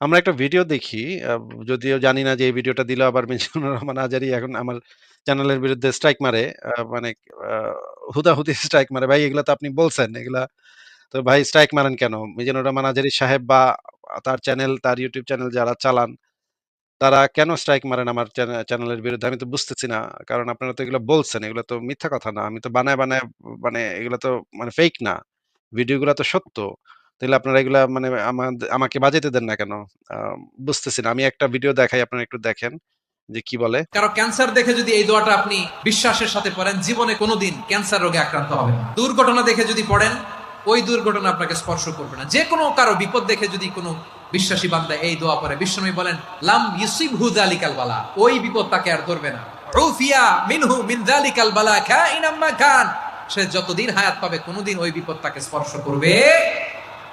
আমরা একটা ভিডিও দেখি, যদিও জানি না যে এই ভিডিওটা দিলে আবার মিজানুর রহমান আজারী এখন আমার চ্যানেলের বিরুদ্ধে স্ট্রাইক মারে। মানে হুদাহুদি স্ট্রাইক মারে। ভাই এগুলা তো আপনি বলছেন। এগুলা তো ভাই স্ট্রাইক মারেন কেন? মিজানুর রহমান আজারি সাহেব বা তার চ্যানেল, তার YouTube চ্যানেল যারা চালান, তারা কেন স্ট্রাইক মারেন আমার চ্যানে চ্যানেলের বিরুদ্ধে? আমি তো বুঝতেছি না। কারণ আপনারা তো এগুলো বলছেন। এগুলো তো মিথ্যা কথা না। আমি তো বানায়, বানায় মানে এগুলো তো মানে ফেক না। ভিডিওগুলা তো সত্য। তাইলে আপনারা এগুলা মানে আমাকে বাজাইতে দেন না কেন? বুঝতেছি না। আমি একটা ভিডিও দেখাই, আপনারা একটু দেখেন যে কি বলে। কারও ক্যান্সার দেখে যদি এই দোয়াটা আপনি বিশ্বাসের সাথে পড়েন, জীবনে কোনোদিন ক্যান্সার রোগে আক্রান্ত হবে না দুর্ঘটনা দেখে যদি পড়েন, ওই দুর্ঘটনা আপনাকে স্পর্শ করবে না যে কোনো কারও বিপদ দেখে যদি কোনো বিশ্বাসী বান্দা এই দোয়া পড়ে, বিশ্বনবী বলেন, লাম ইউসিব হুদালিকাল বালা ওই বিপদ তাকে আর ধরবে না রুফিয়া মিনহু মিন যালিকাল বালা খাইনাম মা খান সে যতদিন হায়াত পাবে, কোনোদিন ওই বিপদ তাকে স্পর্শ করবে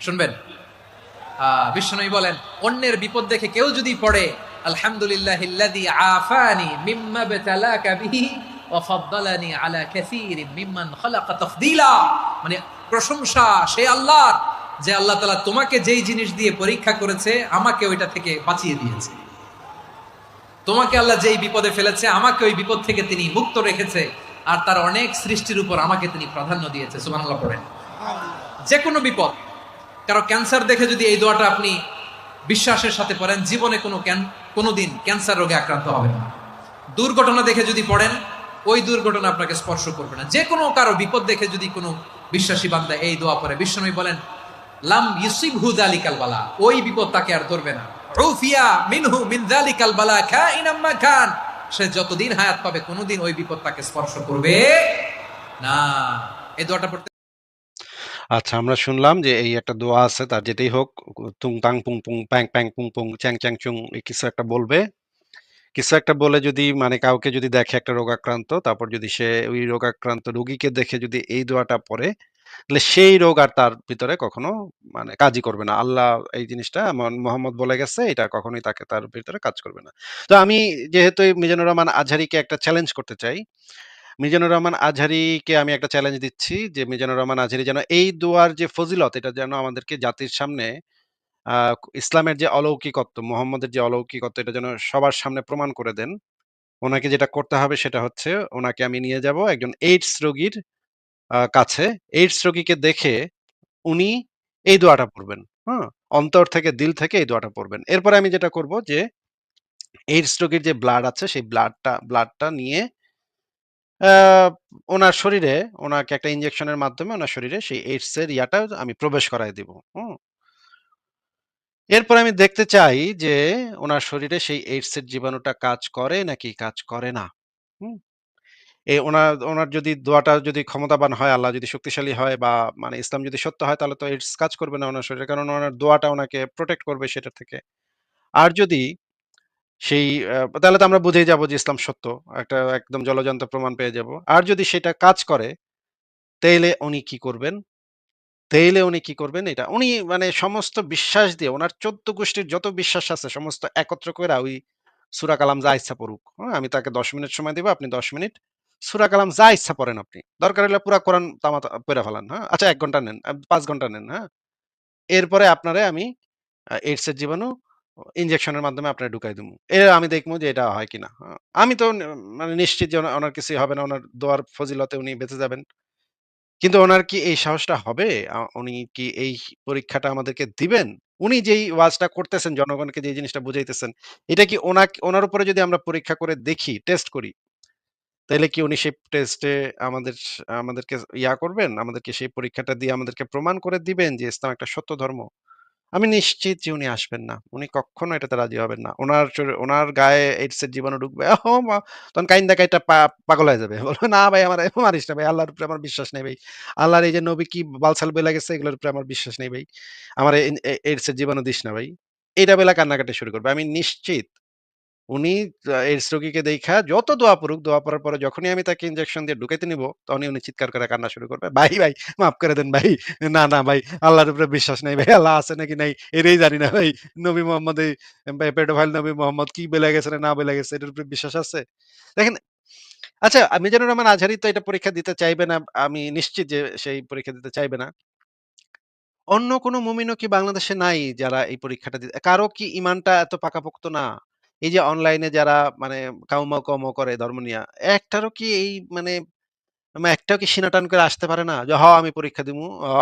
শুনবেন? বিশ্বনবী বলেন, অন্যের বিপদ দেখে কেউ যদি পড়ে মানে তোমাকে পরীক্ষা করেছে, আমাকে ওইটা থেকে বাঁচিয়ে দিয়েছে। তোমাকে আল্লাহ যেই বিপদে ফেলেছে, আমাকে ওই বিপদ থেকে তিনি মুক্ত রেখেছে, আর তার অনেক সৃষ্টির উপর আমাকে তিনি প্রাধান্য দিয়েছে। সুবহানাল্লাহ পড়েন। যে কোনো বিপদ কারও ক্যান্সার দেখে যদি এই দোয়াটা আপনি বিশ্বাসের সাথে পড়েন, জীবনে কোনো কোনো দিন ক্যান্সার রোগে আক্রান্ত হবে না। দুর্ঘটনা দেখে যদি পড়েন, ওই দুর্ঘটনা আপনাকে স্পর্শ করবে না। যে কোনো কারও বিপদ দেখে যদি কোনো বিশ্বাসী বান্দা এই দোয়া পড়ে, বিশ্বনবী বলেন, লাম ইউসিব হুদালিকাল বালা ওই বিপদ তাকে আর ধরবে না। রুফিয়া মিনহু মিন যালিকাল বালা খাইনাম মা খান সে যতদিন হায়াত পাবে, কোনোদিন ওই বিপদ তাকে স্পর্শ করবে না। এই দোয়াটা পড়তে আচ্ছা আমরা শুনলাম যে এই একটা দোয়া আছে, তার যেটাই হোক, তুং তাং পুং পুং, প্যাং প্যাং পুং পুং, চ্যাং চ্যাং চুং এই কিছু একটা বলবে। কিছু একটা বলে যদি মানে কাউকে যদি দেখে একটা রোগাক্রান্ত, তারপর যদি সে ওই রোগাক্রান্ত রোগীকে দেখে যদি এই দোয়াটা পড়ে, তাহলে সেই রোগ আর তার ভিতরে কখনো মানে কাজই করবে না। আল্লাহ এই জিনিসটা মোহাম্মদ বলে গেছে, এটা কখনোই তাকে, তার ভিতরে কাজ করবে না। তো আমি যেহেতু মিজানুর রহমান আজহারিকে একটা চ্যালেঞ্জ করতে চাই। মিজানুর রহমান আজহারিকে আমি একটা চ্যালেঞ্জ দিচ্ছি যে মিজানুর রহমান আজহারি যেন এই দোয়ার যে ফজিলত এটা যেন আমাদেরকে জাতির সামনে ইসলামের যে অলৌকিকত্ব, মোহাম্মদের যে অলৌকিকত্ব এটা যেন সবার সামনে প্রমাণ করে দেন। ওনাকে যেটা করতে হবে সেটা হচ্ছে ওনাকে আমি নিয়ে যাব একজন এইডস রোগীর কাছে। এইডস রোগীকে দেখে উনি এই দোয়াটা পড়বেন। হ্যাঁ? অন্তর থেকে দিল থেকে এই দোয়াটা পড়বেন। এরপরে আমি যেটা করব যে এইডস রোগীর যে ব্লাড আছে সেই ব্লাডটা ব্লাডটা নিয়ে আ উনার শরীরে ওনাকে একটা ইনজেকশনের মাধ্যমে ওনার শরীরে সেই এইডস এর ইয়াটা আমি প্রবেশ করায় দিব। হুম? এরপরে আমি দেখতে চাই যে ওনার শরীরে সেই এইডস এর জীবাণুটা কাজ করে নাকি কাজ করে না। হুম? এ ওনার উনার যদি দোয়াটা যদি ক্ষমতাবান হয়, আল্লাহ যদি শক্তিশালী হয় বা মানে ইসলাম যদি সত্য হয় তাহলে তো এইডস কাজ করবে না ওনার শরীরে। কারণ ওনার দোয়াটা ওনাকে প্রোটেক্ট করবে সেটা থেকে। আর যদি সেই তাহলে তো আমরা বুঝেই যাব যে ইসলাম সত্য। একটা একদম জলজ্যান্ত প্রমাণ পেয়ে যাব। আর যদি সেটা কাজ করে, তাইলে উনি কি করবেন? তাইলে উনি কি করবেন এটা উনি মানে সমস্ত বিশ্বাস দিয়ে উনার ১৪ গোষ্ঠীর যত বিশ্বাস আছে সমস্ত একত্র করে ওই সুরা কালাম যা ইচ্ছা পড়ুক। হ্যাঁ? আমি তাকে ১০ মিনিট সময় দিব। আপনি ১০ মিনিট সুরা কালাম যা ইচ্ছা পড়েন আপনি। দরকার হলে পুরা কোরআন তামা পইড়া ফেলান। হ্যাঁ? আচ্ছা এক ঘণ্টা নেন, পাঁচ ঘণ্টা নেন। হ্যাঁ? এরপরে আপনারে আমি আ এইডস এর জীবাণু ইনজেকশনের মাধ্যমে আপনারে ঢুকাই দিমু। এ আমি দেখমু যে এটা হয় কিনা। আমি তো মানে নিশ্চিত যে ওনার কিছুই হবে না। ওনার দোয়ার ফজিলতে উনি বেঁচে যাবেন। কিন্তু ওনার কি এই সাহসটা হবে? উনি কি এই পরীক্ষাটা আমাদেরকে দিবেন? উনি যেই ওয়াজটা করতেছেন জনগণকে যে জিনিসটা বুঝাইতেছেন, এটা কি ওনাক ওনার উপরে যদি আমরা পরীক্ষা করে দেখি, টেস্ট করি, তাহলে কি উনি সেই টেস্টে আমাদের আমাদেরকে ইয়া করবেন? আমাদেরকে সেই পরীক্ষাটা দিয়ে আমাদেরকে প্রমাণ করে দিবেন যে ইসলাম একটা সত্য ধর্ম? আমি নিশ্চিত যে উনি আসবেন না। উনি কখনো এটাতে রাজি হবেন না। ওনার ওনার গায়ে এইডস এর জীবাণু ঢুকবে। তখন কাইন্দা কাইটা পাগল হয়ে যাবে। বলবে, "না ভাই আমার মারিস না ভাই। আল্লাহর উপরে আমার বিশ্বাস নেই ভাই। আল্লাহর এই যে নবী কি বালসাল বেলা গেছে এগুলোর উপরে আমার বিশ্বাস নেই ভাই। আমার এইডস এর জীবাণু দিস না ভাই।" এইটা বেলা কান্নাকাটি শুরু করবে। আমি নিশ্চিত উনি এইডস রোগীকে দেইখা যত দোয়া পড়ুক, দোয়া পড়ার পরে যখনই আমি তাকে ইনজেকশন দিয়ে ঢুকাইতে নিবো, তখনই উনি চিৎকার করে কান্না শুরু করবে। "ভাই, ভাই মাফ করে দেন ভাই। না, না ভাই আল্লাহর উপরে বিশ্বাস নাই ভাই। আল্লাহ আছে নাকি নাই এটাই জানি না ভাই। নবী মোহাম্মদ এই পেডোফাইল নবী মোহাম্মদ কি বইলা গেছে না বইলা গেছে এটার উপরে বিশ্বাস আছে?" দেখেন আচ্ছা মিজানুর রহমান আজহারি তো এটা পরীক্ষা দিতে চাইবে না। আমি নিশ্চিত যে সেই পরীক্ষা দিতে চাইবে না। অন্য কোন মুমিনও কি বাংলাদেশে নাই যারা এই পরীক্ষাটা দিতে কারও কি ইমানটা এত পাকাপোক্ত না? এই যে অনলাইনে যারা মানে কাউমাউ কাউমাউ করে ধর্ম নিয়া, একটারও কি এই মানে একটাও কি সিনা টান করে আসতে পারে না? যে হ আমি পরীক্ষা দিমু। হ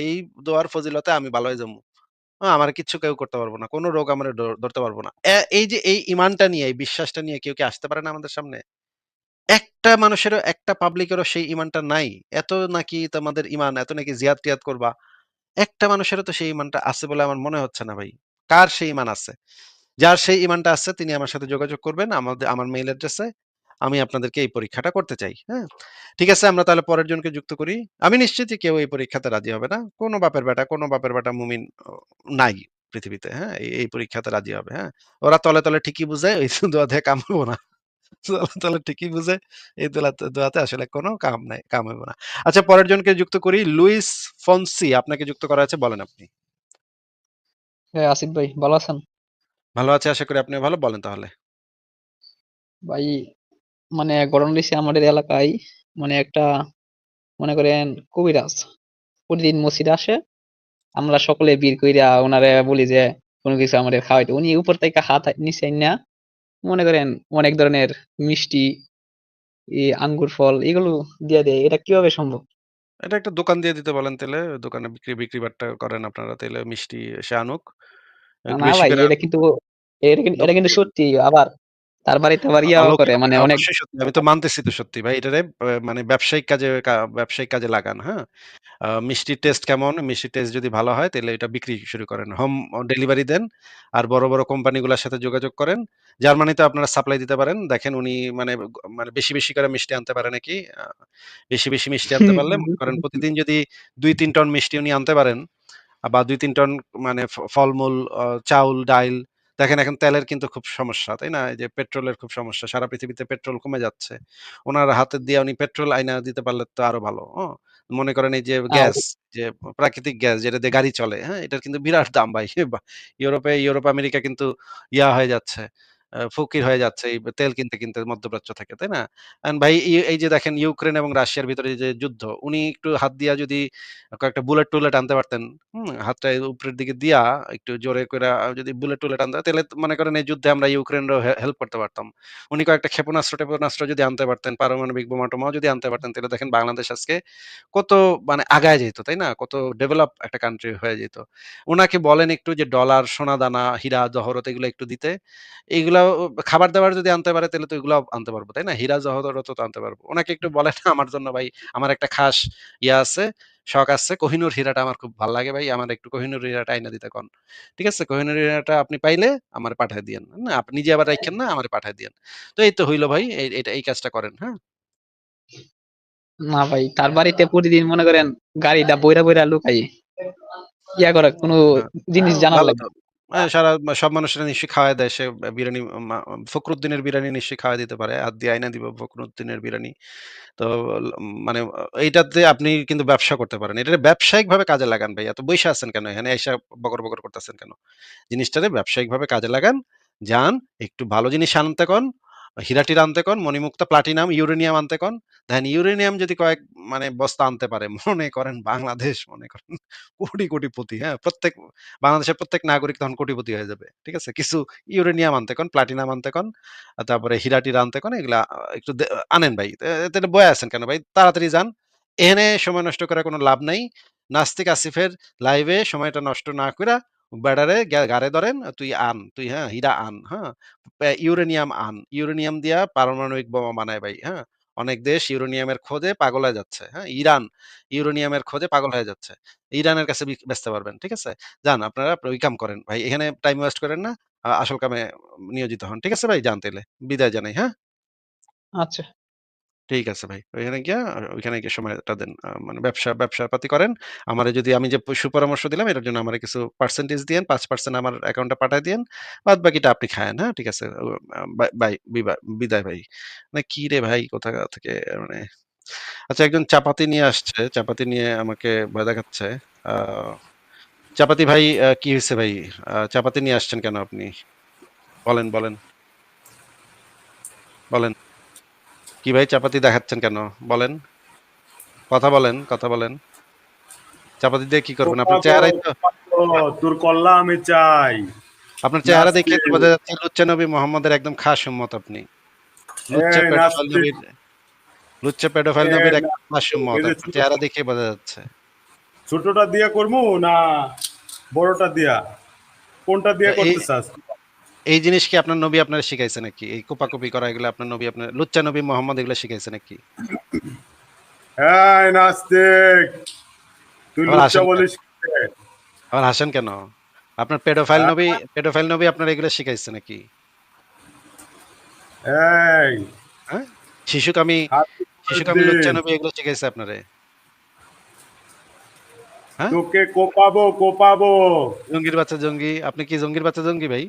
এই দোয়ার ফজিলতে আমি ভালো হয়ে। আ আমারে কিচ্ছু কেউ করতে পারব না। কোন রোগ আমারে ধরতে পারব না। এই যে এই ঈমানটা নিয়ে, এই বিশ্বাসটা নিয়ে কেউ কি আসতে পারে না আমাদের সামনে? একটা মানুষেরও একটা পাবলিকেরও সেই ইমানটা নাই। এত নাকি তোমাদের ইমান এত নাকি জিয়াদ-টিয়াদ করবা। একটা মানুষেরও তো সেই ইমানটা আছে বলে আমার মনে হচ্ছে না ভাই। কার সেই ইমান আছে? যার সেই ইমানটা আছে তিনি আমার সাথে যোগাযোগ করবেন আমাদে আমার মেইল অ্যাড্রেসে। আমি আপনাদেরকে এই পরীক্ষাটা করতে চাই। হ্যাঁ? ঠিক আছে আমরা তাহলে পরের জনকে যুক্ত করি। আমি নিশ্চিত কেউ এই পরীক্ষাতে রাজি হবে না। কোন বাপের বেটা, কোন বাপের বেটা মুমিন নাই পৃথিবীতে। হ্যাঁ? এই পরীক্ষাতে রাজি হবে। হ্যাঁ? ওরা তলে, তলে ঠিকই বুঝে ওই দোয়া দিয়ে কাম হইব না। তলে, তলে ঠিকই বুঝে এই দোয়াতে আসলে কোন কাম নাই, কাম হইব না। আচ্ছা পরের জনকে যুক্ত করি। লুইস ফন্সি আপনাকে যুক্ত করা আছে বলেন আপনি। হ্যাঁ, আসিফ ভাই ভালো আছেন? ভালো আছি আশা করি আপনিও ভালো। বলেন তাহলে। ভাই মানে ঘটনা হইছে আমাদের এলাকায় মানে একটা মনে করেন কবিরাজ প্রতিদিন মসজিদে আসে। আমরা সকলে ভিড় কইরা উনারে বলি যে কোন কিছু আমাদের খাওয়াইতে। উনি উপর থেকে হাত নিচে আইনা মনে করেন অনেক ধরনের মিষ্টি, ই আঙ্গুর ফল এগুলো দিয়ে দেয়। এটা কীভাবে সম্ভব? এটা একটা দোকান দিয়ে দিতে বলেন তাইলে। দোকানে বিক্রি বিক্রি বাট্টা করেন আপনারা তাইলে মিষ্টি সে আনুক। না বেশি ভাই করে এটা কিন্তু এটা কিন্তু সত্যি। আবার তার বাড়িতে আবার ইয়াও করে মানে অনেক সত্যি। আমি তো মানতেছি তো সত্যি ভাই। এটারে মানে ব্যবসায়িক কাজে ব্যবসায়িক কাজে লাগান, হ্যাঁ? টেস্ট কেমন? টেস্ট যদি ভালো হয় তাইলে এটা বিক্রি শুরু করেন। হোম ডেলিভারি দেন। আর বড়, বড় কোম্পানিগুলার সাথে যোগাযোগ করেন। জার্মানিতে আপনারা সাপ্লাই দিতে পারেন। দেখেন উনি মানে মানে বেশি, বেশি করে মিষ্টি আনতে পারে নাকি। বেশি, বেশি মিষ্টি আনতে পারলে মনে করেন প্রতিদিন যদি ২-৩ টন মিষ্টি উনি আনতে পারেন বা ২-৩ টন মানে ফলমূল, চাউল, ডাইল দেখেন এখন তেলের কিন্তু খুব সমস্যা, তাই না? এই যে পেট্রোলের খুব সমস্যা। সারা পৃথিবীতে পেট্রোল কমে যাচ্ছে। ওনার হাতে দিয়ে উনি পেট্রোল আইনা দিতে পারলে তো আরও ভালো। মনে করেন এই যে গ্যাস, যে প্রাকৃতিক গ্যাস যেটা দিয়ে গাড়ি চলে, হ্যাঁ? এটার কিন্তু বিরাট দাম ভাই। ইউরোপে ইউরোপ, আমেরিকা কিন্তু ইয়া হয়ে যাচ্ছে, ফকির হয়ে যাচ্ছে এই তেল কিনতে, কিনতে মধ্যপ্রাচ্য থেকে, তাই না? এখন ভাই এই যে দেখেন ইউক্রেন এবং রাশিয়ার ভিতরে যে যুদ্ধ, উনি একটু হাত দিয়া যদি কয়েকটা বুলেট-টুলেট আনতে পারতেন, হুম? হাতটা উপরের দিকে দিয়া একটু জোরে করে যদি বুলেট-টুলেট আনতে তাহলে মনে করেন এই যুদ্ধে আমরা ইউক্রেনেরও হে হেল্প করতে পারতাম। উনি কয়েকটা ক্ষেপণাস্ত্র-টেপণাস্ত্র যদি আনতে পারতেন, পারমাণবিক বোমা-টোমাও যদি আনতে পারতেন তাহলে দেখেন বাংলাদেশ আজকে কত মানে আগায় যেত, তাই না? কত ডেভেলপ একটা কান্ট্রি হয়ে যেত। উনাকে বলেন একটু যে ডলার, সোনা-দানা, হীরা, জহরত এগুলো একটু দিতে। এগুলাও খাবার-দাবার যদি আনতে পারে তাইলে তো এগুলাও আনতে পারব, তাই না? হীরা, জহরতও তো আনতে পারব। উনাকে একটু বলেন আমার জন্য ভাই আমার একটা খাস ইয়া আছে, শখ আছে। কোহিনূর হীরাটা আমার খুব ভালো লাগে ভাই। আমার একটু কোহিনূর হীরাটা আইনা দিতে কন। ঠিক আছে? কোহিনূর হীরাটা আপনি পাইলে আমারে পাঠায় দিয়েন। না আপনি নিজে আবার রাইখেন না, আমারে পাঠায় দিয়েন। তো এই তো হইল ভাই। এটা এই কাজটা করেন, হ্যাঁ? না ভাই তার বাড়িতে প্রতিদিন মনে করেন গাড়িটা বইরা, বইরা লুকাই। ইয়া করে কোনো জিনিস জানার ভালো লাগে। আ সারা সব মানুষেরা নিশ্চয়ই খাওয়ায় দেয়। সে বিরিয়ানি মা ফখরুদ্দিনের বিরিয়ানি নিশ্চয়ই খাওয়ায় দিতে পারে। হাত দিয়ে আইনা দিব ফখরুদ্দিনের বিরিয়ানি। তো মানে এইটাতে আপনি কিন্তু ব্যবসা করতে পারেন। এটারে ব্যবসায়িকভাবে কাজে লাগান ভাই। এত বইসা আছেন কেন? এখানে আইসা বকর, বকর করতেছেন কেন? জিনিসটারে ব্যবসায়িকভাবে কাজে লাগান। যান, একটু ভালো জিনিস আনতে কন, হীরা-টিরা আনতে কন, মণিমুক্তা, প্লাটিনাম, ইউরেনিয়াম আনতে কন। দেখেন ইউরেনিয়াম যদি কয়েক মানে বস্তা আনতে পারে, মনে করেন বাংলাদেশ মনে করেন কোটি, কোটিপতি, হ্যাঁ? প্রত্যেক বাংলাদেশের প্রত্যেক নাগরিক তখন কোটিপতি হয়ে যাবে। ঠিক আছে? কিছু ইউরেনিয়াম আনতে কন, প্লাটিনাম আনতে কন, তারপরে হীরা-টিরা আনতে কন। এগুলা একটু আনেন ভাই। এ বয়ে আছেন কেন ভাই? তাড়াতাড়ি যান। এনে সময় নষ্ট করে কোনো লাভ নাই। নাস্তিক আসিফের লাইভে সময়টা নষ্ট না কইরা বেডারে গা গাড়ে ধরেন, তুই আন, তুই হ্যাঁ, হীরা আন, হ্যাঁ? ইউরেনিয়াম আন। ইউরেনিয়াম দিয়া পারমাণবিক বোমা বানায় ভাই, হ্যাঁ? অনেক দেশ ইউরেনিয়ামের খোঁজে পাগল হয়ে যাচ্ছে। হ্যাঁ? ইরান ইউরেনিয়ামের খোঁজে পাগল হয়ে যাচ্ছে। ইরানের কাছে বেচতে পারবেন। ঠিক আছে? যান আপনারা ওই কাম করেন ভাই। এখানে টাইম ওয়েস্ট করেন না। আসল কামে নিয়োজিত হন। ঠিক আছে ভাই? যান তাইলে। বিদায় জানাই, হ্যাঁ? আচ্ছা। ঠিক আছে ভাই। ওইখানে গিয়া ওইখানে গিয়ে সময়টা দেন। মানে ব্যবসা ব্যবসাপাতি করেন। আমারে যদি আমি যে সুপরামর্শ দিলাম এটার জন্য আমার কিছু পার্সেন্টেজ দিয়েন। পাঁচ পার্সেন্ট আমার অ্যাকাউন্টে পাঠায় দিয়েন। বাদ বাকিটা আপনি খায়েন, হ্যাঁ? ঠিক আছে? বাই বিদায় ভাই। মানে কি রে ভাই কোথা থেকে মানে আচ্ছা একজন চাপাতি নিয়ে আসছে। চাপাতি নিয়ে আমাকে ভয় দেখাচ্ছে। চাপাতি ভাই কি হইছে ভাই? চাপাতি নিয়ে আসছেন কেন আপনি? বলেন, বলেন। বলেন। কি ভাই চাপাতি দেখাচ্ছেন কেন? বলেন। কথা বলেন, কথা বলেন। চাপাতি দিয়ে কি করবেন? আপনার চেহারাই তো তোর কল্লা আমি চাই আপনার চেহারা তো বোঝা যাচ্ছে লুচ্চা নবী মোহাম্মদের একদম খাস উম্মত আপনি। লুচ্চা পেডোফাইল। নবীর লুচ্চা পেডোফাইল নবীর একদম খাস উম্মত। চেহারা দেখে বোঝা যাচ্ছে। ছোটটা দিয়া করব না বড়টা দিয়া কোনটা দিয়া করতে চাস এই জিনিস কি আপনার নবী আপনার শিখাইছে নাকি? এই কোপাকুপি করা এগুলো আপনার নবী আপনার লুচ্চা নবী মোহাম্মদ এগুলো শিখাইছে নাকি? এই নাস্তিক তুই লুচ্চা বলিস আবার হাসেন কেন? আপনার পেডোফাইল হ্যাঁ? নবী পেডোফাইল নবী আপনার এগুলো শিখাইছে নাকি? এই হ্যাঁ? শিশুকামী শিশুকামী। লুচ্চা নবী এগুলো শিখাইছে আপনারে? হ্যাঁ? তোকে কোপাবো কোপাবো জঙ্গির বাচ্চা জঙ্গি। আপনি কি জঙ্গির বাচ্চা জঙ্গি ভাই?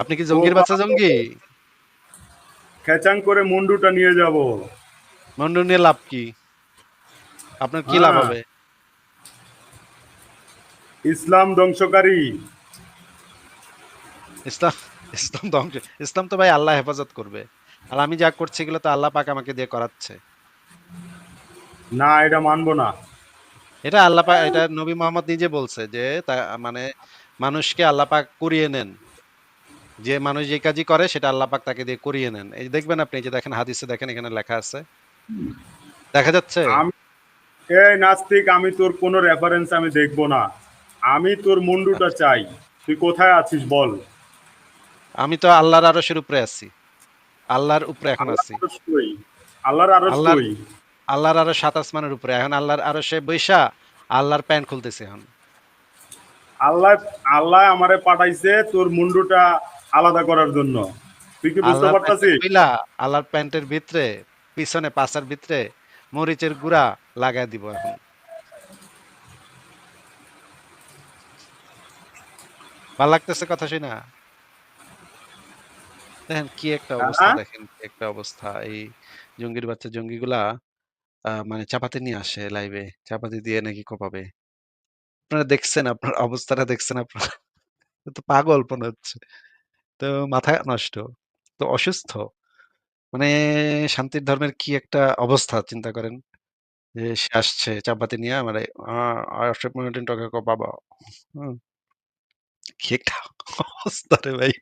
আপনি কি জঙ্গির বাচ্চা জঙ্গি? খেচাং করে মুন্ডুটা নিয়ে যাব মন্ডু নিয়ে লাভ কি? আপনার কি লাভ হ্যাঁ। হবে? ইসলাম ধ্বংসকারী ইসলাম ইসলাম ধ্বংস ইসলাম তো ভাই আল্লাহ হেফাজত করবে। আর আমি যা করছি এগুলো তো আল্লাহ পাক আমাকে দিয়ে করাচ্ছে। না এটা মানবো না এটা আল্লাহ পাক এটা নবী মোহাম্মদ নিজে বলছে যে তা মানে মানুষকে আল্লাহ পাক করিয়ে নেন। যে মানুষ যে কাজই করে সেটা আল্লাহ পাক তাকে দিয়ে করিয়ে নেন। এই দেখবেন আপনি যে দেখেন হাদিসে দেখেন এখানে লেখা আছে। দেখা যাচ্ছে? এই নাস্তিক আমি তোর কোনো রেফারেন্স আমি দেখব না আমি তোর মুন্ডুটা চাই তুই কোথায় আছিস বল আমি তো আল্লাহর আরশের উপরে আছি। আল্লাহর উপরে এখন আছি। আল্লাহর আরশ কই? আল্লাহর আরশ সাত আসমানের উপরে। এখন আল্লাহর আরশে বইসা আল্লাহর প্যান্ট খুলতেছে এখন। আল্লাহ আল্লাহ আমারে পাঠাইছে তোর মুন্ডুটা আলাদা করার জন্য তুই কি বুঝতে পারতাছিস আল্লাহর প্যান্টের ভিতরে পিছনে পাছার ভিতরে মরিচের গুঁড়া লাগাই দিব এখন। ভালো লাগতেছে কথা শুনা? দেখেন কি একটা অবস্থা হ্যাঁ? দেখেন কি একটা অবস্থা। এই জঙ্গির বাচ্চা জঙ্গিগুলা মানে চাপাতি নিয়ে আসে লাইভে। চাপাতি দিয়ে নাকি কোপাবে। আপনারা দেখছেন আপনার অবস্থাটা দেখছেন আপনারা? তো পাগল মনে হচ্ছে। তো মাথা নষ্ট। তো অসুস্থ। মানে শান্তির ধর্মের কি একটা অবস্থা, চিন্তা করেন। যে সে আসছে চাপাতি নিয়ে কোনদিন তোকে কোপাবো। হুম। কি একটা অবস্থা রে ভাই।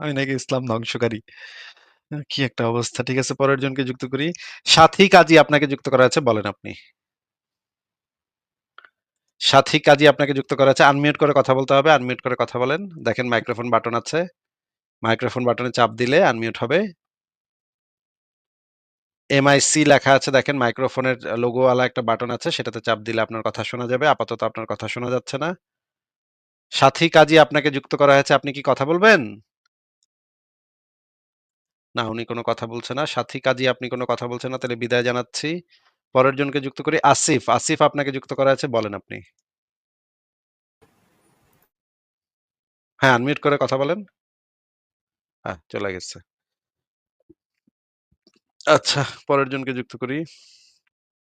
আমি নাকি ইসলাম ধ্বংসকারী। কি একটা অবস্থা। ঠিক আছে, পরের জনকে যুক্ত করি। সাথী কাজী আপনাকে যুক্ত করা আছে বলেন আপনি। সাথী কাজী আপনাকে যুক্ত করা আছে। আনমিউট করে কথা বলতে হবে। আনমিউট করে কথা বলেন। দেখেন মাইক্রোফোন বাটন আছে। মাইক্রোফোন বাটনে চাপ দিলে আনমিউট হবে। এমআইসি লেখা আছে দেখেন মাইক্রোফোনের লোগোওয়ালা একটা বাটন আছে সেটাতে চাপ দিলে আপনার কথা শোনা যাবে। আপাতত আপনার কথা শোনা যাচ্ছে না। সাথী কাজী আপনাকে যুক্ত করা হয়েছে। আপনি কি কথা বলবেন? না, উনি কোনো কথা বলছে না। সাথী কাজী, আপনি কোনো কথা বলছেন না। তাহলে বিদায় জানাচ্ছি। পরের জনকে যুক্ত করি আসিফ। আসিফ আপনাকে যুক্ত করা আছে বলেন আপনি। হ্যাঁ, আনমিউট করে কথা বলেন। হ্যাঁ, চলে গেছে। আচ্ছা, পরের জনকে যুক্ত করি।